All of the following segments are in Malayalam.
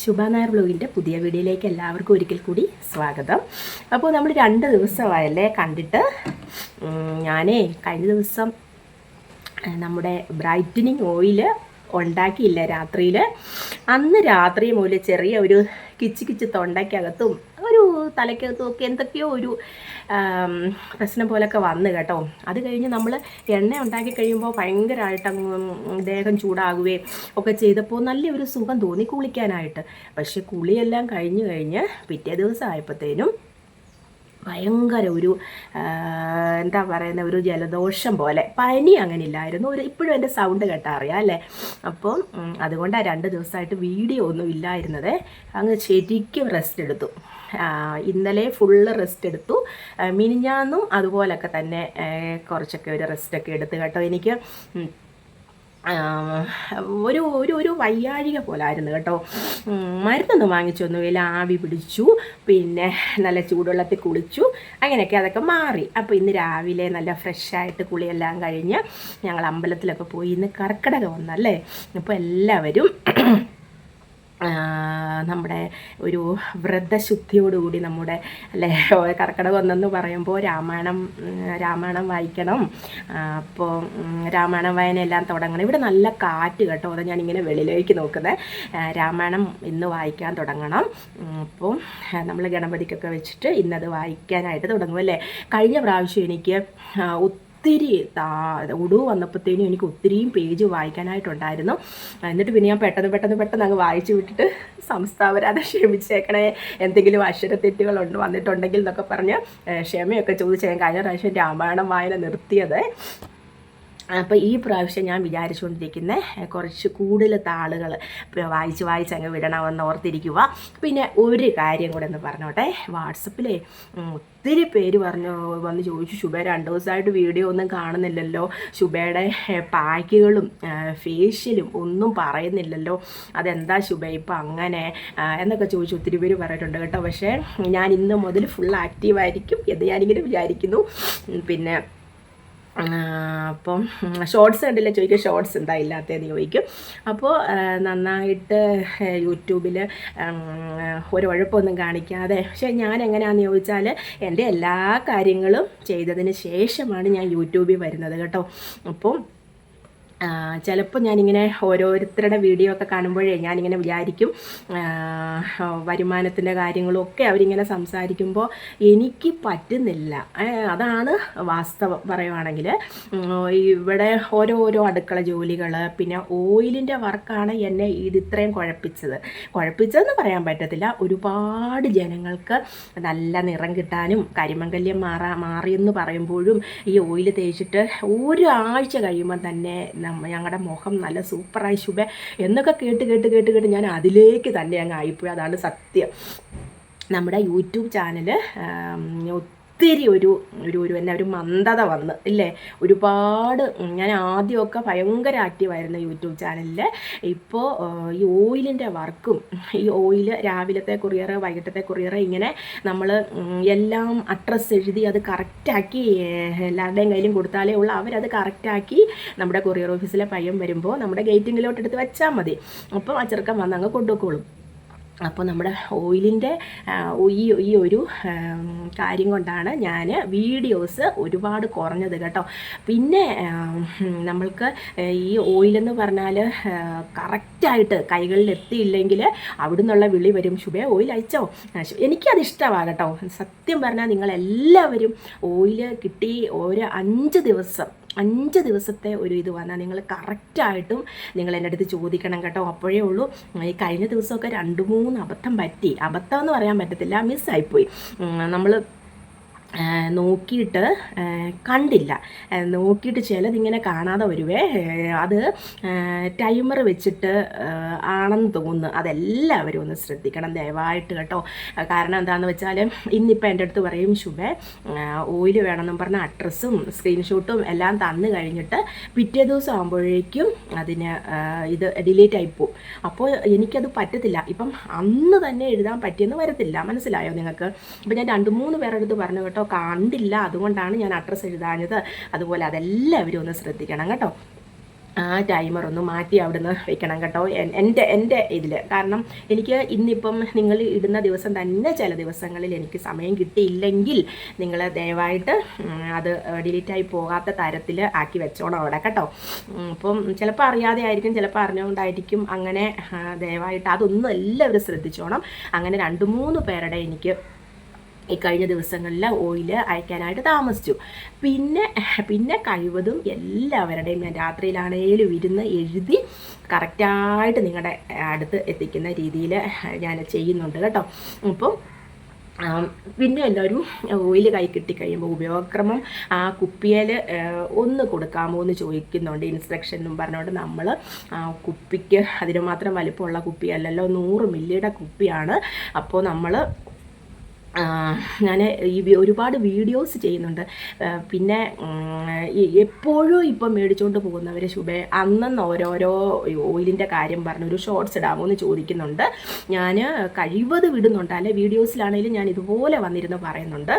ശുഭ നായർ ബ്ലോഗിന്റെ പുതിയ വീഡിയോയിലേക്ക് എല്ലാവർക്കും ഒരിക്കൽ കൂടി സ്വാഗതം. അപ്പോൾ നമ്മൾ രണ്ട് ദിവസമായല്ലേ കണ്ടിട്ട്? ഞാനേ കഴിഞ്ഞ ദിവസം നമ്മുടെ ബ്രൈറ്റനിങ് ഓയിൽ ഉണ്ടാക്കിയില്ല രാത്രിയിൽ അന്ന് രാത്രി മൂല ചെറിയ ഒരു കിച്ച് കിച്ച് തൊണ്ടയ്ക്കകത്തും ഒരു തലയ്ക്കകത്തും എന്തൊക്കെയോ ഒരു പ്രശ്നം പോലൊക്കെ വന്ന് കേട്ടോ. അത് കഴിഞ്ഞ് നമ്മൾ എണ്ണ ഉണ്ടാക്കി കഴിയുമ്പോൾ ഭയങ്കരമായിട്ട് ദേഹം ചൂടാകുകയും ഒക്കെ ചെയ്തപ്പോൾ നല്ലൊരു സുഖം തോന്നി കുളിക്കാനായിട്ട്. പക്ഷെ കുളിയെല്ലാം കഴിഞ്ഞ് കഴിഞ്ഞ് പിറ്റേ ദിവസം ആയപ്പോഴത്തേനും ഭയങ്കര ഒരു എന്താ പറയുന്ന ഒരു ജലദോഷം പോലെ. പനി അങ്ങനെ ഇല്ലായിരുന്നു ഒരു ഇപ്പോഴും എന്റെ സൗണ്ട് കേട്ടാൽ അല്ലേ? അപ്പോൾ അതുകൊണ്ട് അതുകൊണ്ടാണ് രണ്ട് ദിവസമായിട്ട് വീഡിയോ ഒന്നും ഇല്ലായിരുന്നത്. അങ്ങ് ശരിക്കും റെസ്റ്റ് എടുത്തു. ഇന്നലെ ഫുള്ള് റെസ്റ്റ് എടുത്തു. മിനിഞ്ഞാന്നും അതുപോലൊക്കെ തന്നെ കുറച്ചൊക്കെ ഒരു റെസ്റ്റൊക്കെ എടുത്ത് കേട്ടോ. എനിക്ക് ഒരു ഒരു ഒരു വയ്യാഴിക പോലായിരുന്നു കേട്ടോ. മരുന്നൊന്നും വാങ്ങിച്ചൊന്നുമില്ല ആവി പിടിച്ചു. പിന്നെ നല്ല ചൂടുവെള്ളത്തിൽ കുളിച്ചു. അങ്ങനെയൊക്കെ അതൊക്കെ മാറി. അപ്പോൾ ഇന്ന് രാവിലെ നല്ല ഫ്രഷായിട്ട് കുളിയെല്ലാം കഴിഞ്ഞ് ഞങ്ങൾ അമ്പലത്തിലൊക്കെ പോയി ഇന്ന് കർക്കിടക വന്നല്ലേ അപ്പോൾ എല്ലാവരും നമ്മുടെ ഒരു വ്രതശുദ്ധിയോടുകൂടി നമ്മുടെ അല്ലേ കർക്കിടകം ഒന്നെന്ന് പറയുമ്പോൾ രാമായണം രാമായണം വായിക്കണം. അപ്പോൾ രാമായണം വായന എല്ലാം തുടങ്ങണം. ഇവിടെ നല്ല കാറ്റ് കേട്ടോ അതാ ഞാനിങ്ങനെ വെളിയിലേക്ക് നോക്കുന്നത് രാമായണം ഇന്ന് വായിക്കാൻ തുടങ്ങണം. അപ്പോൾ നമ്മൾ ഗണപതിക്കൊക്കെ വെച്ചിട്ട് ഇന്നത് വായിക്കാനായിട്ട് തുടങ്ങും അല്ലേ? കഴിഞ്ഞ പ്രാവശ്യം എനിക്ക് ഒത്തിരി ഉടു വന്നപ്പോഴത്തേനും എനിക്ക് ഒത്തിരിയും പേജ് വായിക്കാനായിട്ടുണ്ടായിരുന്നു. എന്നിട്ട് പിന്നെ ഞാൻ പെട്ടെന്ന് പെട്ടെന്ന് പെട്ടെന്ന് അങ്ങ് വായിച്ചു വിട്ടിട്ട് സംസ്ഥാപരാതെ ക്ഷമിച്ചേക്കണേ. എന്തെങ്കിലും അക്ഷരത്തെറ്റുകളുണ്ട് വന്നിട്ടുണ്ടെങ്കിൽ എന്നൊക്കെ പറഞ്ഞ് ക്ഷമയൊക്കെ ചോദിച്ച് ഞാൻ കഴിഞ്ഞ പ്രാവശ്യം രാമായണം വായന നിർത്തിയത്. അപ്പോൾ ഈ പ്രാവശ്യം ഞാൻ വിചാരിച്ചുകൊണ്ടിരിക്കുന്ന കുറച്ച് കൂടുതൽ താളുകൾ വായിച്ച് വായിച്ച് അങ്ങ് വിടണമെന്ന് ഓർത്തിരിക്കുക പിന്നെ ഒരു കാര്യം കൂടെ ഒന്ന് പറഞ്ഞോട്ടെ. വാട്സപ്പിലെ ഒത്തിരി പേര് പറഞ്ഞു വന്ന് ചോദിച്ചു ശുഭ രണ്ട് ദിവസമായിട്ട് വീഡിയോ ഒന്നും കാണുന്നില്ലല്ലോ. ശുഭയുടെ പാക്കുകളും ഫേഷ്യലും ഒന്നും പറയുന്നില്ലല്ലോ. അതെന്താ ശുഭ ഇപ്പം അങ്ങനെ? എന്നൊക്കെ ചോദിച്ചു ഒത്തിരി പേര് പറഞ്ഞിട്ടുണ്ട് കേട്ടോ. പക്ഷേ ഞാൻ ഇന്ന് മുതൽ ഫുൾ ആക്റ്റീവായിരിക്കും എന്ന് ഞാനിങ്ങനെ വിചാരിക്കുന്നു. പിന്നെ അപ്പം ഷോർട്സ് കണ്ടില്ല? ചോദിക്കും ഷോർട്സ് എന്താ? ഇല്ലാത്തതെന്ന് ചോദിക്കും. അപ്പോൾ നന്നായിട്ട് യൂട്യൂബിൽ ഒരു ഉഴപ്പൊന്നും കാണിക്കാതെ പക്ഷേ ഞാൻ എങ്ങനെയാണെന്ന് ചോദിച്ചാൽ എന്റെ എല്ലാ കാര്യങ്ങളും ചെയ്തതിന് ശേഷമാണ് ഞാൻ യൂട്യൂബിൽ വരുന്നത് കേട്ടോ. അപ്പം ചിലപ്പോൾ ഞാനിങ്ങനെ ഓരോരുത്തരുടെ വീഡിയോ ഒക്കെ കാണുമ്പോഴേ ഞാനിങ്ങനെ വിചാരിക്കും വരുമാനത്തിന്റെ കാര്യങ്ങളും ഒക്കെ അവരിങ്ങനെ സംസാരിക്കുമ്പോൾ എനിക്ക് പറ്റുന്നില്ല. അതാണ് വാസ്തവം പറയുവാണെങ്കിൽ ഇവിടെ ഓരോരോ അടുക്കള ജോലികൾ പിന്നെ ഓയിലിന്റെ വർക്കാണ് എന്നെ ഇത് ഇത്രയും കുഴപ്പിച്ചത്. കുഴപ്പിച്ചതെന്ന് പറയാൻ പറ്റത്തില്ല. ഒരുപാട് ജനങ്ങൾക്ക് നല്ല നിറം കിട്ടാനും കരിമംഗല്യം മാറാ മാറിയെന്ന് പറയുമ്പോഴും ഈ ഓയിൽ തേച്ചിട്ട് ഒരാഴ്ച കഴിയുമ്പോൾ തന്നെ നമ്മ ഞങ്ങളുടെ മുഖം നല്ല സൂപ്പറായി ശുഭ. എന്നൊക്കെ കേട്ട് കേട്ട് കേട്ട് കേട്ട് ഞാൻ അതിലേക്ക് തന്നെ അങ്ങ് ആയിപ്പോയി. അതാണ് സത്യം. നമ്മുടെ യൂട്യൂബ് ചാനൽ ഒത്തിരി ഒരു ഒരു ഒരു എന്നാ ഒരു മന്ദത വന്ന് ഇല്ലേ? ഒരുപാട് ഞാൻ ആദ്യമൊക്കെ ഭയങ്കര ആക്റ്റീവായിരുന്നു യൂട്യൂബ് ചാനലിൽ ഇപ്പോൾ ഈ ഓയിലിന്റെ വർക്കും ഈ ഓയിൽ രാവിലത്തെ കൊറിയർ വൈകിട്ടത്തെ കൊറിയർ ഇങ്ങനെ നമ്മൾ എല്ലാം അഡ്രസ്സ് എഴുതി അത് കറക്റ്റാക്കി എല്ലാവരുടെയും കയ്യിലും കൊടുത്താലേ ഉള്ളൂ. അവരത് കറക്റ്റാക്കി നമ്മുടെ കൊറിയർ ഓഫീസിലെ പയ്യൻ വരുമ്പോൾ നമ്മുടെ ഗേറ്റിങ്ങിലോട്ട് എടുത്ത് വെച്ചാൽ മതി. അപ്പോൾ ആ ചെറുക്കൻ വന്ന് അങ്ങ് കൊണ്ടുപോയിക്കോളും. അപ്പോൾ നമ്മുടെ ഓയിലിന്റെ ഈ ഈ ഒരു കാര്യം കൊണ്ടാണ് ഞാൻ വീഡിയോസ് ഒരുപാട് കുറഞ്ഞത് കേട്ടോ. പിന്നെ നമ്മൾക്ക് ഈ ഓയിലെന്ന് പറഞ്ഞാൽ കറക്റ്റായിട്ട് കൈകളിൽ എത്തിയില്ലെങ്കിൽ അവിടെ നിന്നുള്ള വിളി വരും. ശുഭേ ഓയിൽ അയച്ചോ? എനിക്കത് ഇഷ്ടമാണ് കേട്ടോ. സത്യം പറഞ്ഞാൽ നിങ്ങളെല്ലാവരും ഓയിൽ കിട്ടി ഒരു അഞ്ച് ദിവസം അഞ്ച് ദിവസത്തെ ഒരു ഇത് വന്നാൽ നിങ്ങൾ കറക്റ്റായിട്ടും നിങ്ങൾ എന്റെ അടുത്ത് ചോദിക്കണം കേട്ടോ. അപ്പോഴേ ഉള്ളൂ. ഈ കഴിഞ്ഞ ദിവസമൊക്കെ രണ്ട് മൂന്ന് അബദ്ധം പറ്റി. അബദ്ധം എന്ന് പറയാൻ പറ്റത്തില്ല. മിസ്സായിപ്പോയി നമ്മൾ നോക്കിയിട്ട് കണ്ടില്ല. നോക്കിയിട്ട് ചിലതിങ്ങനെ കാണാതെ വരുവേ. അത് ടൈമർ വെച്ചിട്ട് ആണെന്ന് തോന്നുന്നു. അതെല്ലാവരും ഒന്ന് ശ്രദ്ധിക്കണം ദയവായിട്ട് കേട്ടോ. കാരണം എന്താണെന്ന് വെച്ചാൽ ഇന്നിപ്പോൾ എന്റെ അടുത്ത് പറയും ശുഭ ഓയിൽ വേണമെന്നും പറഞ്ഞ അഡ്രസ്സും സ്ക്രീൻഷോട്ടും എല്ലാം തന്നു കഴിഞ്ഞിട്ട് പിറ്റേ ദിവസം ആകുമ്പോഴേക്കും അതിന് ഇത് ഡിലീറ്റ് ആയിപ്പോവും അപ്പോൾ എനിക്കത് പറ്റത്തില്ല. ഇപ്പം അന്ന് തന്നെ എഴുതാൻ പറ്റിയെന്ന് വരത്തില്ല. മനസ്സിലായോ നിങ്ങൾക്ക്? ഇപ്പം ഞാൻ രണ്ട് മൂന്ന് പേരുടെ അടുത്ത് പറഞ്ഞു കേട്ടോ. കണ്ടില്ല. അതുകൊണ്ടാണ് ഞാൻ അഡ്രസ്സ് എഴുതാഞ്ഞത്. അതുപോലെ അതെല്ലാവരും ഒന്ന് ശ്രദ്ധിക്കണം കേട്ടോ. ആ ടൈമർ ഒന്ന് മാറ്റി അവിടുന്ന് വെക്കണം കേട്ടോ. എന്റെ എന്റെ ഇതിൽ കാരണം എനിക്ക് ഇന്നിപ്പം നിങ്ങൾ ഇടുന്ന ദിവസം തന്നെ ചില ദിവസങ്ങളിൽ എനിക്ക് സമയം കിട്ടിയില്ലെങ്കിൽ നിങ്ങൾ ദയവായിട്ട് അത് ഡിലീറ്റായി പോകാത്ത തരത്തിൽ ആക്കി വെച്ചോണം അവിടെ കേട്ടോ. അപ്പം ചിലപ്പോൾ അറിയാതെ ആയിരിക്കും ചിലപ്പോൾ അറിഞ്ഞുകൊണ്ടായിരിക്കും അങ്ങനെ ദയവായിട്ട് അതൊന്നും എല്ലാവരും ശ്രദ്ധിച്ചോണം. അങ്ങനെ രണ്ട് മൂന്ന് പേരുടെ എനിക്ക് ഈ കഴിഞ്ഞ ദിവസങ്ങളിൽ ഓയിൽ അയക്കാനായിട്ട് താമസിച്ചു. പിന്നെ പിന്നെ കഴിവതും എല്ലാവരുടെയും ഞാൻ രാത്രിയിലാണേലും ഇരുന്ന് എഴുതി കറക്റ്റായിട്ട് നിങ്ങളുടെ അടുത്ത് എത്തിക്കുന്ന രീതിയിൽ ഞാൻ ചെയ്യുന്നുണ്ട് കേട്ടോ. അപ്പം പിന്നെ എല്ലാവരും ഓയിൽ കൈ കിട്ടി കിട്ടിക്കഴിയുമ്പോൾ ഉപയോഗക്രമം ആ കുപ്പിയിൽ ഒന്ന് കൊടുക്കാമോ എന്ന് ചോദിക്കുന്നുണ്ട്. ഇൻസ്ട്രക്ഷനും പറഞ്ഞുകൊണ്ട് നമ്മൾ ആ കുപ്പിക്ക് അതിന് മാത്രം വലിപ്പമുള്ള കുപ്പിയല്ലല്ലോ നൂറ് മില്ലിയുടെ കുപ്പിയാണ്. അപ്പോൾ നമ്മൾ ഞാൻ ഈ ഒരുപാട് വീഡിയോസ് ചെയ്യുന്നുണ്ട്. പിന്നെ എപ്പോഴും ഇപ്പം മേടിച്ചുകൊണ്ട് പോകുന്നവർ ശുഭ അന്നന്ന് ഓരോരോ ഓയിലിന്റെ കാര്യം പറഞ്ഞ് ഒരു ഷോർട്സ് ഇടാമോ എന്ന് ചോദിക്കുന്നുണ്ട്. ഞാൻ കഴിവത് വിടുന്നുണ്ട് അല്ലെ വീഡിയോസിലാണെങ്കിലും ഞാൻ ഇതുപോലെ വന്നിരുന്ന് പറയുന്നുണ്ട്.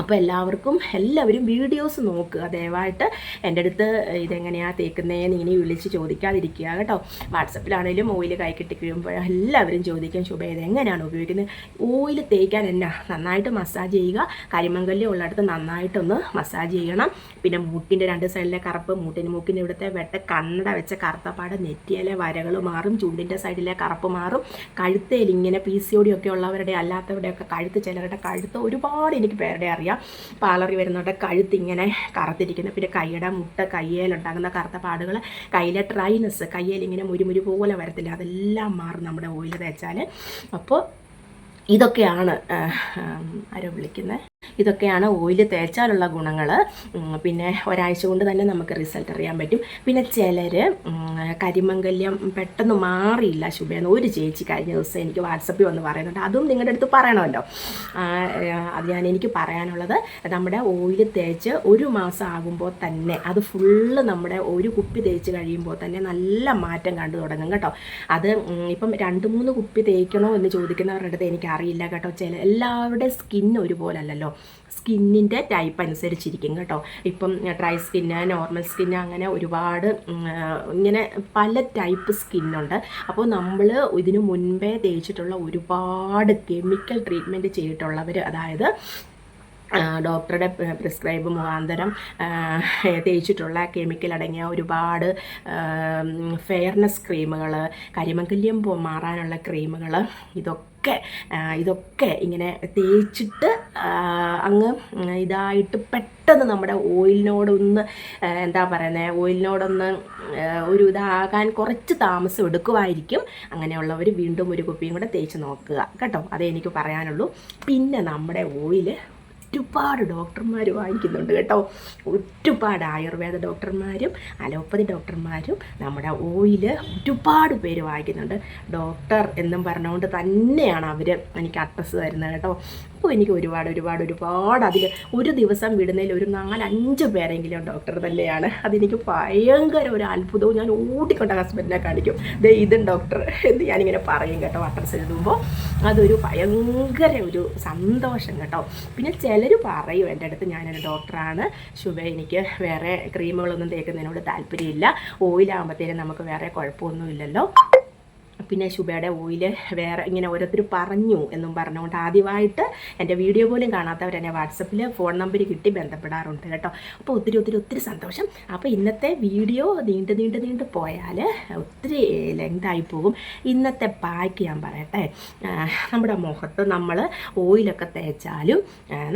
അപ്പോൾ എല്ലാവർക്കും എല്ലാവരും വീഡിയോസ് നോക്കുക ദയവായിട്ട് എന്റെ അടുത്ത് ഇതെങ്ങനെയാണ് തേക്കുന്നതെന്ന് ഇങ്ങനെ വിളിച്ച് ചോദിക്കാതിരിക്കുക കേട്ടോ. വാട്സപ്പിലാണെങ്കിലും ഓയിൽ കൈ കിട്ടി കഴിയുമ്പോൾ എല്ലാവരും ചോദിക്കും ശുഭ ഇത് എങ്ങനെയാണ് ഉപയോഗിക്കുന്നത്? ഓയിൽ തേക്കാൻ എന്നാ? നന്നായിട്ട് മസാജ് ചെയ്യുക. കരിമങ്കല്ല് ഉള്ളിടത്ത് നന്നായിട്ടൊന്ന് മസാജ് ചെയ്യണം. പിന്നെ മൂട്ടിന്റെ രണ്ട് സൈഡിലെ കറുപ്പ് മൂട്ടിന് മൂക്കിന്റെ ഇവിടുത്തെ വെട്ട കണ്ണട വെച്ച കറുത്തപ്പാട് നെറ്റിയിലെ വരകൾ മാറും ചുണ്ടിന്റെ സൈഡിലെ കറുപ്പ് മാറും. കഴുത്തേൽ ഇങ്ങനെ പി സി ഒക്കെ ഉള്ളവരുടെ അല്ലാത്തവരുടെയൊക്കെ കഴുത്ത് ചിലരുടെ കഴുത്ത് ഒരുപാട് എനിക്ക് പേരുടെ അറിയാം. പാലറി വരുന്നവരുടെ കഴുത്ത് ഇങ്ങനെ കറുത്തിരിക്കുന്നു. പിന്നെ കൈയുടെ മുട്ട കയ്യേലുണ്ടാകുന്ന കറുത്ത പാടുകൾ കയ്യിലെ ഡ്രൈനസ് കയ്യേലിങ്ങനെ മുരുമുരു പോലെ വരത്തില്ല. അതെല്ലാം മാറും നമ്മുടെ ഓയിൽ തേച്ചാൽ അപ്പോൾ ഇതൊക്കെയാണ് ആരോ വിളിക്കുന്നത്. ഇതൊക്കെയാണ് ഓയിൽ തേച്ചാലുള്ള ഗുണങ്ങൾ. പിന്നെ ഒരാഴ്ച കൊണ്ട് തന്നെ നമുക്ക് റിസൾട്ട് അറിയാൻ പറ്റും. പിന്നെ ചിലർ കരിമംഗല്യം പെട്ടെന്ന് മാറിയില്ല ശുഭയെന്ന് ഒരു ചേച്ചി കഴിഞ്ഞ ദിവസം എനിക്ക് വാട്സപ്പിൽ വന്ന് പറയുന്നുണ്ട്. അതും നിങ്ങളുടെ അടുത്ത് പറയണമല്ലോ. അത് ഞാൻ എനിക്ക് പറയാനുള്ളത്. നമ്മുടെ ഓയിൽ തേച്ച് ഒരു മാസം ആകുമ്പോൾ തന്നെ അത് ഫുള്ള് നമ്മുടെ ഒരു കുപ്പി തേച്ച് കഴിയുമ്പോൾ തന്നെ നല്ല മാറ്റം കണ്ടു തുടങ്ങും കേട്ടോ. അത് ഇപ്പം രണ്ട് മൂന്ന് കുപ്പി തേക്കണോ എന്ന് ചോദിക്കുന്നവരുടെ അടുത്ത് എനിക്കറിയില്ല കേട്ടോ. ചില എല്ലാവരുടെ സ്കിൻ ഒരുപോലെ അല്ലല്ലോ സ്കിന്നിന്റെ ടൈപ്പ് അനുസരിച്ചിരിക്കും കേട്ടോ. ഇപ്പം ഡ്രൈ സ്കിന്ന് നോർമൽ സ്കിന്ന് അങ്ങനെ ഒരുപാട് ഇങ്ങനെ പല ടൈപ്പ് സ്കിന്നുണ്ട് അപ്പോൾ നമ്മൾ ഇതിനു മുൻപേ തേച്ചിട്ടുള്ള ഒരുപാട് കെമിക്കൽ ട്രീറ്റ്മെന്റ് ചെയ്തിട്ടുള്ളവർ അതായത് ഡോക്ടറുടെ പ്രിസ്ക്രൈബ് മുഖാന്തരം തേച്ചിട്ടുള്ള കെമിക്കൽ അടങ്ങിയ ഒരുപാട് ഫെയർനെസ് ക്രീമുകൾ കരിമകല്യം മാറാനുള്ള ക്രീമുകൾ ഇതൊക്കെ ആ, ഇതൊക്കെ ഇങ്ങനെ തേച്ചിട്ട് അങ്ങ് ഇതായിട്ട് പെട്ടെന്ന് നമ്മുടെ ഓയിലിനോടൊന്ന് എന്താ പറയുന്നത് ഓയിലിനോടൊന്ന് ഒരു ഇതാകാൻ കുറച്ച് താമസം എടുക്കുമായിരിക്കും അങ്ങനെയുള്ളവർ വീണ്ടും ഒരു കുപ്പിയും കൂടെ തേച്ച് നോക്കുക. കേട്ടോ? അതേ എനിക്ക് പറയാനുള്ളൂ. പിന്നെ നമ്മുടെ ഓയിൽ ഒരുപാട് ഡോക്ടർമാർ വാങ്ങിക്കുന്നുണ്ട് കേട്ടോ. ഒരുപാട് ആയുർവേദ ഡോക്ടർമാരും അലോപ്പതി ഡോക്ടർമാരും നമ്മുടെ ഓയിൽ ഒരുപാട് പേര് വാങ്ങിക്കുന്നുണ്ട്. ഡോക്ടർ എന്നും പറഞ്ഞുകൊണ്ട് തന്നെയാണ് അവർ എനിക്ക് അഡ്രസ്സ് തരുന്നത് കേട്ടോ. അപ്പോൾ എനിക്ക് ഒരുപാട് ഒരുപാട് ഒരുപാട് അതിൽ ഒരു ദിവസം വിടുന്നതിൽ ഒരു നാലഞ്ച് പേരെങ്കിലും ഡോക്ടർ തന്നെയാണ്. അതെനിക്ക് ഭയങ്കര ഒരു അത്ഭുതവും ഞാൻ ഓടിക്കൊണ്ട് ഹസ്ബൻഡിനെ കാണിക്കും. ദേ ഇതും ഡോക്ടർ എന്ന് ഞാനിങ്ങനെ പറയും കേട്ടോ അഡ്രസ്സ് എഴുതുമ്പോൾ അതൊരു ഭയങ്കര ഒരു സന്തോഷം കേട്ടോ. പിന്നെ ചിലർ പറയും എന്റെ അടുത്ത് ഞാനൊരു ഡോക്ടറാണ് ശുഭ എനിക്ക് വേറെ ക്രീമുകളൊന്നും തേക്കുന്നതിനോട് താല്പര്യമില്ല. ഓയിലാകുമ്പോഴത്തേനും നമുക്ക് വേറെ കുഴപ്പമൊന്നുമില്ലല്ലോ. പിന്നെ ശുഭയുടെ ഓയിൽ വേറെ ഇങ്ങനെ ഓരോരുത്തർ പറഞ്ഞു എന്നും പറഞ്ഞുകൊണ്ട് ആദ്യമായിട്ട് എന്റെ വീഡിയോ പോലും കാണാത്തവർ എന്നെ വാട്സപ്പിൽ ഫോൺ നമ്പർ കിട്ടി ബന്ധപ്പെടാറുണ്ട് കേട്ടോ. അപ്പോൾ ഒത്തിരി ഒത്തിരി ഒത്തിരി സന്തോഷം. അപ്പോൾ ഇന്നത്തെ വീഡിയോ നീണ്ട് നീണ്ട് നീണ്ട് പോയാൽ ഒത്തിരി ലെങ്തായി പോകും. ഇന്നത്തെ പാക്ക് ഞാൻ പറയട്ടെ. നമ്മുടെ മുഖത്ത് നമ്മൾ ഓയിലൊക്കെ തേച്ചാലും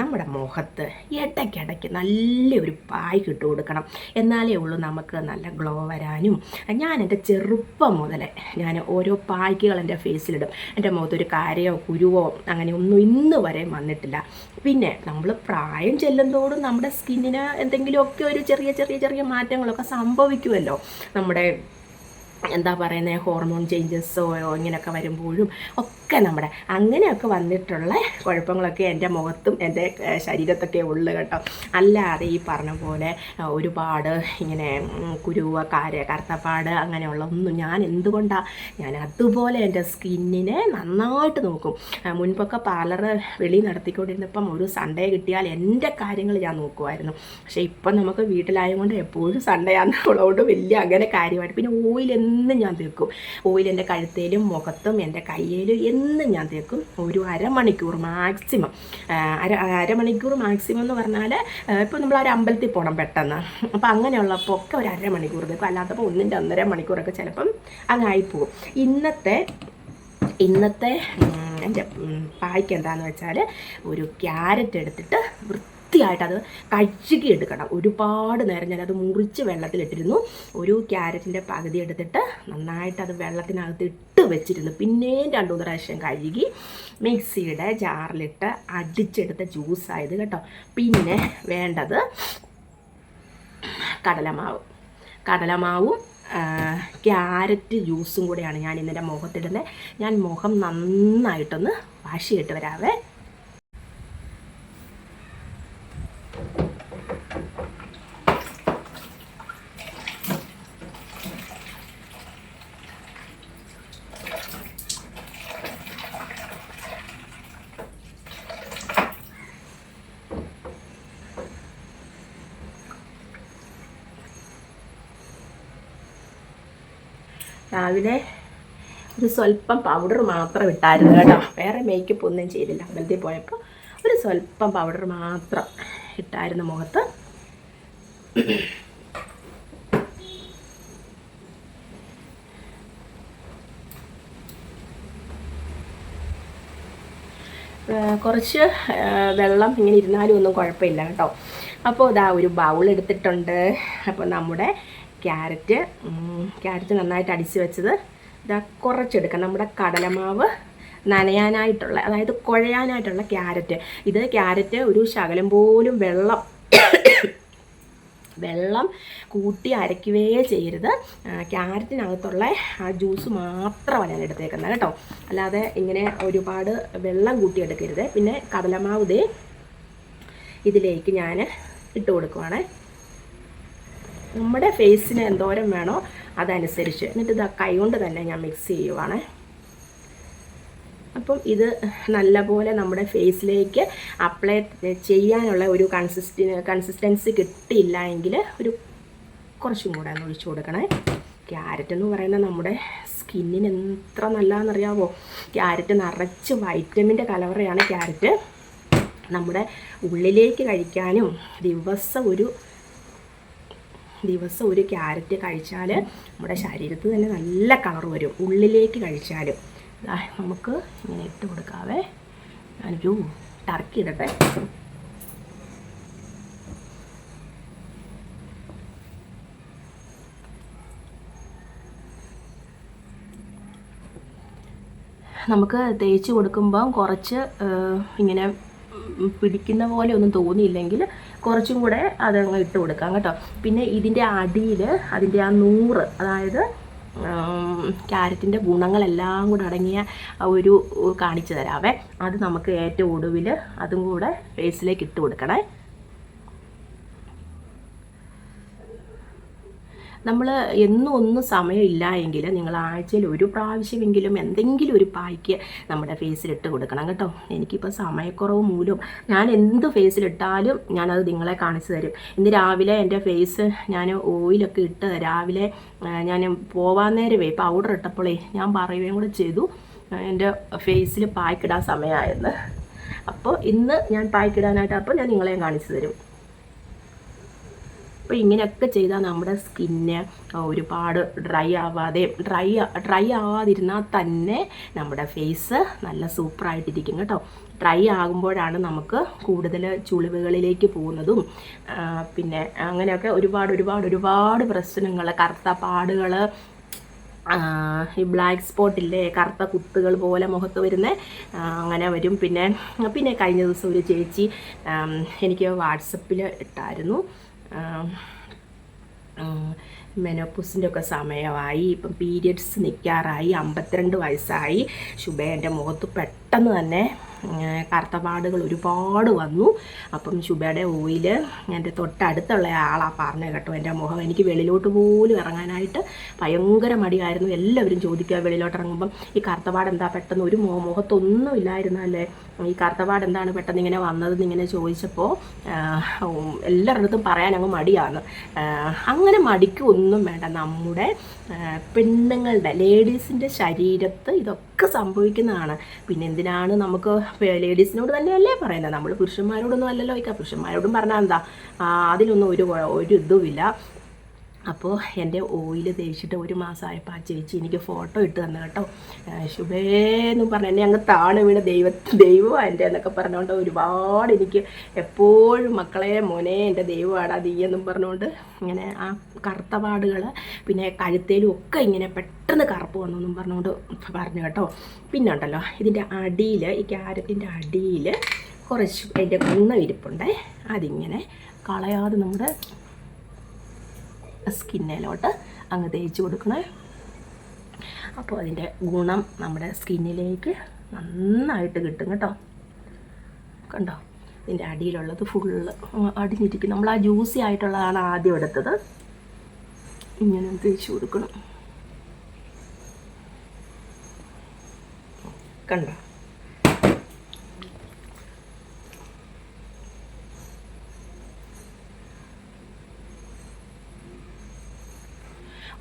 നമ്മുടെ മുഖത്ത് ഇടയ്ക്കിടയ്ക്ക് നല്ലൊരു പായ്ക്ക് ഇട്ട് കൊടുക്കണം. എന്നാലേ ഉള്ളൂ നമുക്ക് നല്ല ഗ്ലോ വരാനും. ഞാൻ എന്റെ ചെറുപ്പം മുതലേ ഞാൻ ഓരോ പായ്ക്കുകൾ എന്റെ ഫേസിലിടും. എന്റെ മുഖത്തൊരു കാര്യമോ കുരുവോ അങ്ങനെ ഒന്നും ഇന്ന് വരെ വന്നിട്ടില്ല. പിന്നെ നമ്മൾ പ്രായം ചെല്ലുന്തോറും നമ്മുടെ സ്കിന്നിന് എന്തെങ്കിലുമൊക്കെ ഒരു ചെറിയ ചെറിയ ചെറിയ മാറ്റങ്ങളൊക്കെ സംഭവിക്കുമല്ലോ. നമ്മുടെ എന്താ പറയുന്നത് ഹോർമോൺ ചേഞ്ചസോ ഇങ്ങനെയൊക്കെ വരുമ്പോഴും ഒക്കെ നമ്മുടെ അങ്ങനെയൊക്കെ വന്നിട്ടുള്ള കുഴപ്പങ്ങളൊക്കെ എന്റെ മുഖത്തും എന്റെ ശരീരത്തൊക്കെ ഉള്ളു കേട്ടോ. അല്ലാതെ ഈ പറഞ്ഞ പോലെ ഒരുപാട് ഇങ്ങനെ കുരുവ കാര കറുത്തപ്പാട് അങ്ങനെയുള്ള ഒന്നും ഞാൻ എന്തുകൊണ്ടാണ് ഞാൻ അതുപോലെ എന്റെ സ്കിന്നിനെ നന്നായിട്ട് നോക്കും. മുൻപൊക്കെ പാർലർ വെളി നടത്തിക്കൊണ്ടിരുന്നപ്പം ഒരു സൺഡേ കിട്ടിയാൽ എന്റെ കാര്യങ്ങൾ ഞാൻ നോക്കുമായിരുന്നു. പക്ഷേ ഇപ്പം നമുക്ക് വീട്ടിലായതുകൊണ്ട് എപ്പോഴും സൺഡേ ആണെന്നുള്ളതുകൊണ്ട് വലിയ അങ്ങനെ കാര്യമായിട്ട്. പിന്നെ ഓയിൽ എന്നും ഞാൻ തേക്കും ഓയിൽ എന്റെ കഴുത്തേലും മുഖത്തും എന്റെ കയ്യിലും എന്നും ഞാൻ തേക്കും ഒരു അരമണിക്കൂർ മാക്സിമം. അര അരമണിക്കൂർ മാക്സിമം എന്ന് പറഞ്ഞാൽ ഇപ്പോൾ നമ്മൾ ഒരു അമ്പലത്തിൽ പോകണം പെട്ടെന്ന്. അപ്പോൾ അങ്ങനെയുള്ളപ്പോൾ ഒക്കെ ഒരു അരമണിക്കൂർ തേക്കും അല്ലാത്തപ്പോൾ ഒന്നിന്റെ ഒന്നര മണിക്കൂറൊക്കെ ചിലപ്പം പോകും. ഇന്നത്തെ ഇന്നത്തെ എന്റെ പായ്ക്ക് എന്താണെന്ന് വെച്ചാൽ ഒരു ക്യാരറ്റ് എടുത്തിട്ട് വൃത്തിയായിട്ട് അത് കഴുകി എടുക്കണം. ഒരുപാട് നേരം ഞാനത് മുറിച്ച് വെള്ളത്തിലിട്ടിരുന്നു. ഒരു ക്യാരറ്റിന്റെ പകുതി എടുത്തിട്ട് നന്നായിട്ട് അത് വെള്ളത്തിനകത്ത് ഇട്ട് വെച്ചിരുന്നു. പിന്നെയും രണ്ടു മൂന്ന് പ്രാവശ്യം കഴുകി മിക്സിയുടെ ജാറിലിട്ട് അടിച്ചെടുത്ത ജ്യൂസായത് കേട്ടോ. പിന്നെ വേണ്ടത് കടലമാവ്. കടലമാവും ക്യാരറ്റ് ജ്യൂസും കൂടെയാണ് ഞാൻ ഇന്നലെ മുഖത്തിടുന്നത് ഞാൻ മുഖം നന്നായിട്ടൊന്ന് വാഷ് ചെയ്തിട്ട് വരാവേ. രാവിലെ ഒരു സ്വല്പം പൗഡർ മാത്രം ഇട്ടായിരുന്നു കേട്ടോ. വേറെ മേക്കപ്പ് ഒന്നും ചെയ്തില്ല. അമ്പലത്തിൽ പോയപ്പോൾ ഒരു സ്വല്പം പൗഡർ മാത്രം ഇട്ടായിരുന്നു മുഖത്ത്. കുറച്ച് വെള്ളം ഇങ്ങനെ ഇരുന്നാലും ഒന്നും കുഴപ്പമില്ല കേട്ടോ. അപ്പോൾ ഇതാ ഒരു ബൗൾ എടുത്തിട്ടുണ്ട്. അപ്പോൾ നമ്മുടെ ക്യാരറ്റ്. ക്യാരറ്റ് നന്നായിട്ട് അടിച്ച് വെച്ചത്. ഇതാ കുറച്ചെടുക്കാം. നമ്മുടെ കടലമാവ് നനയാനായിട്ടുള്ള അതായത് കുഴയാനായിട്ടുള്ള ക്യാരറ്റ്. ഇത് ക്യാരറ്റ് ഒരു ശകലം പോലും വെള്ളം വെള്ളം കൂട്ടി അരയ്ക്കുകയേ ചെയ്യരുത്. ക്യാരറ്റിനകത്തുള്ള ആ ജ്യൂസ് മാത്രമാണ് ഞാൻ എടുത്തേക്കുന്നത് കേട്ടോ. അല്ലാതെ ഇങ്ങനെ ഒരുപാട് വെള്ളം കൂട്ടി എടുക്കരുത്. പിന്നെ കടലമാവ് ഇതിലേക്ക് ഞാൻ ഇട്ട് കൊടുക്കുവാണേ. നമ്മുടെ ഫേസിന് എന്തോരം വേണോ അതനുസരിച്ച്. എന്നിട്ട് ഇത് കൈ കൊണ്ട് തന്നെ ഞാൻ മിക്സ് ചെയ്യുവാണ്. അപ്പം ഇത് നല്ലപോലെ നമ്മുടെ ഫേസിലേക്ക് അപ്ലൈ ചെയ്യാനുള്ള ഒരു കൺസിസ്റ്റി കൺസിസ്റ്റൻസി കിട്ടിയില്ല എങ്കിൽ ഒരു കുറച്ചും കൂടെ ഒന്ന് ഒഴിച്ചു കൊടുക്കണേ. ക്യാരറ്റ് എന്ന് പറയുന്നത് നമ്മുടെ സ്കിന്നിന് എത്ര നല്ലതാണെന്നറിയാമോ ക്യാരറ്റ് നിറച്ച് വൈറ്റമിന്റെ കലവറയാണ് ക്യാരറ്റ് നമ്മുടെ ഉള്ളിലേക്ക് കഴിക്കാനും ദിവസം ഒരു ദിവസം ഒരു ക്യാരറ്റ് കഴിച്ചാൽ നമ്മുടെ ശരീരത്തിൽ തന്നെ നല്ല കളർ വരും. ഉള്ളിലേക്ക് കഴിച്ചാലും. നമുക്ക് ഇങ്ങനെ ഇട്ട് കൊടുക്കാവേ. ഞാനൊരു ടർക്കി ഇടട്ടെ. നമുക്ക് തേച്ച് കൊടുക്കുമ്പം കുറച്ച് ഇങ്ങനെ പിടിക്കുന്ന പോലെ ഒന്നും തോന്നിയില്ലെങ്കിൽ കുറച്ചും കൂടെ അതങ്ങ് ഇട്ട് കൊടുക്കാം കേട്ടോ. പിന്നെ ഇതിന്റെ അടിയിൽ അതിന്റെ ആ നൂറ് അതായത് ക്യാരറ്റിന്റെ ഗുണങ്ങളെല്ലാം കൂടെ അടങ്ങിയ ഒരു കാണിച്ചു തരാവേ. അത് നമുക്ക് ഏറ്റവും ഒടുവിൽ അതും കൂടെ ഫേസിലേക്ക് ഇട്ട് കൊടുക്കണേ. നമ്മൾ എന്നും ഒന്നും സമയമില്ല എങ്കിൽ നിങ്ങൾ ആഴ്ചയിൽ ഒരു പ്രാവശ്യമെങ്കിലും എന്തെങ്കിലും ഒരു പായ്ക്ക് നമ്മുടെ ഫേസിലിട്ട് കൊടുക്കണം കേട്ടോ. എനിക്കിപ്പോൾ സമയക്കുറവ് മൂലം ഞാൻ എന്ത് ഫേസിലിട്ടാലും ഞാനത് നിങ്ങളെ കാണിച്ചു തരും. ഇന്ന് രാവിലെ എന്റെ ഫേസ് ഞാൻ ഓയിലൊക്കെ ഇട്ട് രാവിലെ ഞാൻ പോവാൻ നേരമേ പൗഡർ ഇട്ടപ്പോഴേ ഞാൻ പറയുകയും കൂടെ ചെയ്തു. എന്റെ ഫേസിൽ പായ്ക്കിടാൻ സമയമായെന്ന്. അപ്പോൾ ഇന്ന് ഞാൻ പായ്ക്കിടാനായിട്ട് അപ്പോൾ ഞാൻ നിങ്ങളെയും കാണിച്ചു തരും. അപ്പോൾ ഇങ്ങനെയൊക്കെ ചെയ്താൽ നമ്മുടെ സ്കിന്ന് ഒരുപാട് ഡ്രൈ ആവാതെ ഡ്രൈ ഡ്രൈ ആവാതിരുന്നാൽ തന്നെ നമ്മുടെ ഫേസ് നല്ല സൂപ്പറായിട്ടിരിക്കും കേട്ടോ. ഡ്രൈ ആകുമ്പോഴാണ് നമുക്ക് കൂടുതൽ ചുളിവുകളിലേക്ക് പോകുന്നതും പിന്നെ അങ്ങനെയൊക്കെ ഒരുപാട് ഒരുപാട് ഒരുപാട് പ്രശ്നങ്ങൾ കറുത്ത പാടുകൾ ഈ ബ്ലാക്ക് സ്പോട്ട് ഇല്ലേ കറുത്ത കുത്തുകൾ പോലെ മുഖത്ത് വരുന്ന അങ്ങനെ വരും. പിന്നെ പിന്നെ കഴിഞ്ഞ ദിവസം ഒരു ചേച്ചി എനിക്ക് വാട്സപ്പിൽ ഇട്ടായിരുന്നു. മെനോപ്പൂസിന്റെ ഒക്കെ സമയമായി ഇപ്പം പീരിയഡ്സ് നിൽക്കാറായി അമ്പത്തിരണ്ട് വയസ്സായി. ശുഭ എന്റെ മുഖത്ത് പെട്ടെന്ന് തന്നെ ഉം, കറുത്ത പാടുകൾ ഒരുപാട് വന്നു. അപ്പം ശുഭയുടെ ഓയിൽ എന്റെ തൊട്ടടുത്തുള്ള ആളാ പറഞ്ഞത് കേട്ടോ. എന്റെ മുഖം എനിക്ക് വെളിയിലോട്ട് പോലും ഇറങ്ങാനായിട്ട് ഭയങ്കര മടിയായിരുന്നു. എല്ലാവരും ചോദിക്കുക വെളിയിലോട്ട് ഇറങ്ങുമ്പം ഈ കറുത്തപാട് എന്താ പെട്ടെന്ന്? ഒരു മുഖത്തൊന്നും ഇല്ലായിരുന്നല്ലേ? ഈ കറുത്തപാട് എന്താണ് പെട്ടെന്ന് ഇങ്ങനെ വന്നതെന്ന് ഇങ്ങനെ ചോദിച്ചപ്പോൾ എല്ലാവരുടെ അടുത്തും പറയാൻ അങ്ങ് മടിയാണ്. അങ്ങനെ മടിക്കൊന്നും വേണ്ട. നമ്മുടെ പെണ്ണുങ്ങളുടെ ലേഡീസിന്റെ ശരീരത്ത് ഇതൊക്കെ സംഭവിക്കുന്നതാണ്. പിന്നെ എന്തിനാണ് നമുക്ക് ലേഡീസിനോട് തന്നെയല്ലേ പറയുന്നത്? നമ്മൾ പുരുഷന്മാരോടൊന്നും അല്ലല്ലോ ഇക്ക പുരുഷന്മാരോടും പറഞ്ഞാൽ എന്താ? അതിലൊന്നും ഒരു ഒരു ഇതുമില്ല. അപ്പോൾ എന്റെ ഓയിൽ തേച്ചിട്ട് ഒരു മാസമായപ്പോൾ ആ ചേച്ചി എനിക്ക് ഫോട്ടോ ഇട്ട് തന്നു കേട്ടോ. ശുഭേന്ന് പറഞ്ഞ എന്നെ അങ്ങ് താണു വീണ ദൈവ ദൈവമാണ് എന്റെ എന്നൊക്കെ പറഞ്ഞുകൊണ്ട് ഒരുപാട് എനിക്ക് എപ്പോഴും മക്കളെ മോനെ എന്റെ ദൈവമാണ് അത് എന്നും പറഞ്ഞുകൊണ്ട് ഇങ്ങനെ ആ കറുത്തപാടുകൾ പിന്നെ കഴുത്തേലും ഒക്കെ ഇങ്ങനെ പെട്ടെന്ന് കറുപ്പ് വന്നു എന്നും പറഞ്ഞുകൊണ്ട് പറഞ്ഞു കേട്ടോ. പിന്നെ ഉണ്ടല്ലോ ഇതിന്റെ അടിയിൽ ഈ ക്യാരറ്റിന്റെ അടിയിൽ കുറച്ച് അതിന്റെ കുന്ന ഇരിപ്പുണ്ടേ അതിങ്ങനെ കളയാതെ നമ്മുടെ സ്കിന്നിലോട്ട് അങ്ങ് തേച്ച് കൊടുക്കണേ. അപ്പോൾ അതിന്റെ ഗുണം നമ്മുടെ സ്കിന്നിലേക്ക് നന്നായിട്ട് കിട്ടും കേട്ടോ. കണ്ടോ? ഇതിന്റെ അടിയിലുള്ളത് ഫുള്ള് അടിഞ്ഞിരിക്കും. നമ്മൾ ആ ജ്യൂസി ആയിട്ടുള്ളതാണ് ആദ്യം എടുത്തത്. ഇങ്ങനെ തേച്ച് കൊടുക്കണം. കണ്ടോ?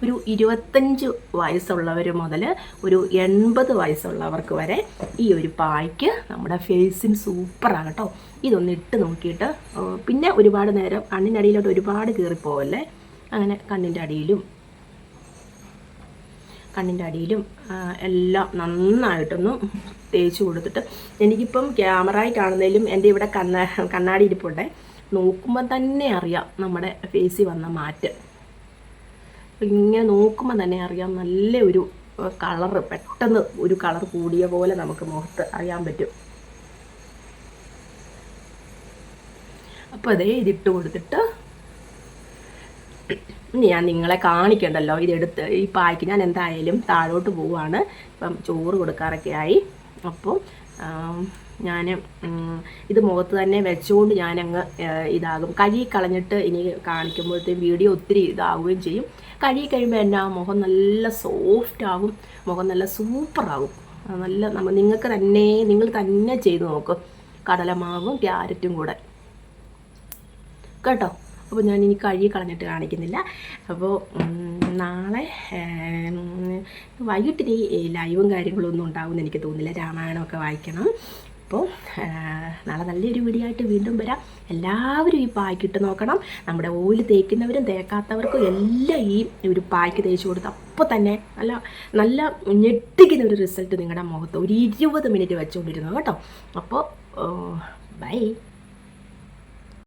ഒരു ഇരുപത്തഞ്ച് വയസ്സുള്ളവർ മുതൽ ഒരു എൺപത് വയസ്സുള്ളവർക്ക് വരെ ഈ ഒരു പായ്ക്ക് നമ്മുടെ ഫേസിന് സൂപ്പറാണ് കേട്ടോ. ഇതൊന്ന് ഇട്ട് നോക്കിയിട്ട് പിന്നെ ഒരുപാട് നേരം കണ്ണിന്റെ അടിയിലോട്ട് ഒരുപാട് കീറിപ്പോവല്ലേ? അങ്ങനെ കണ്ണിന്റെ അടിയിലും കണ്ണിന്റെ അടിയിലും എല്ലാം നന്നായിട്ടൊന്ന് തേച്ച് കൊടുത്തിട്ട് എനിക്കിപ്പം ക്യാമറയിൽ കാണുന്നതിലും എന്റെ ഇവിടെ കണ്ണ കണ്ണാടി ഇരിപ്പുണ്ടേ. നോക്കുമ്പോൾ തന്നെ അറിയാം നമ്മുടെ ഫേസിൽ വന്ന മാറ്റം. ഇങ്ങനെ നോക്കുമ്പോൾ തന്നെ അറിയാം നല്ല ഒരു കളർ പെട്ടെന്ന് ഒരു കളർ കൂടിയ പോലെ നമുക്ക് മുഖത്ത് അറിയാൻ പറ്റും. അപ്പോൾ അതേ ഇതിട്ട് കൊടുത്തിട്ട് ഞാൻ നിങ്ങളെ കാണിക്കണ്ടല്ലോ. ഇതെടുത്ത് ഈ പായ്ക്ക് ഞാൻ എന്തായാലും താഴോട്ട് പോവാണ്. ഇപ്പം ചോറ് കൊടുക്കാറൊക്കെ ആയി. അപ്പോൾ ഞാൻ ഇത് മുഖത്ത് തന്നെ വെച്ചുകൊണ്ട് ഞാനങ്ങ് ഇതാകും. കഴുകി കളഞ്ഞിട്ട് ഇനി കാണിക്കുമ്പോഴത്തേക്കും വീഡിയോ ഒത്തിരി ഇതാവുകയും ചെയ്യും. കഴുകി കഴിയുമ്പോൾ എന്നാ മുഖം നല്ല സോഫ്റ്റ് ആകും മുഖം നല്ല സൂപ്പറാകും നല്ല നമ്മൾ നിങ്ങൾക്ക് തന്നെ നിങ്ങൾ തന്നെ ചെയ്ത് നോക്കും. കടലമാവും ക്യാരറ്റും കൂടെ. കേട്ടോ? അപ്പോൾ ഞാൻ ഇനി കഴുകി കളഞ്ഞിട്ട് കാണിക്കുന്നില്ല. അപ്പോൾ നാളെ വൈകിട്ടിനി ലൈവും കാര്യങ്ങളൊന്നും ഉണ്ടാവുമെന്ന് എനിക്ക് തോന്നുന്നില്ല. രാമായണമൊക്കെ വായിക്കണം. അപ്പോൾ നാളെ നല്ലൊരു വീഡിയോ വീണ്ടും വരാം. എല്ലാവരും ഈ പായ്ക്കിട്ട് നോക്കണം. നമ്മുടെ ഓയിൽ തേക്കുന്നവരും തേക്കാത്തവർക്കും എല്ലാം ഈ ഒരു പായ്ക്ക് തേച്ച് കൊടുത്ത് അപ്പോൾ തന്നെ നല്ല നല്ല ഞെട്ടിക്കുന്ന ഒരു റിസൾട്ട് നിങ്ങളുടെ മുഖത്ത് ഒരു ഇരുപത് മിനിറ്റ് വെച്ചുകൊണ്ടിരുന്നു കേട്ടോ. അപ്പോൾ ബൈ.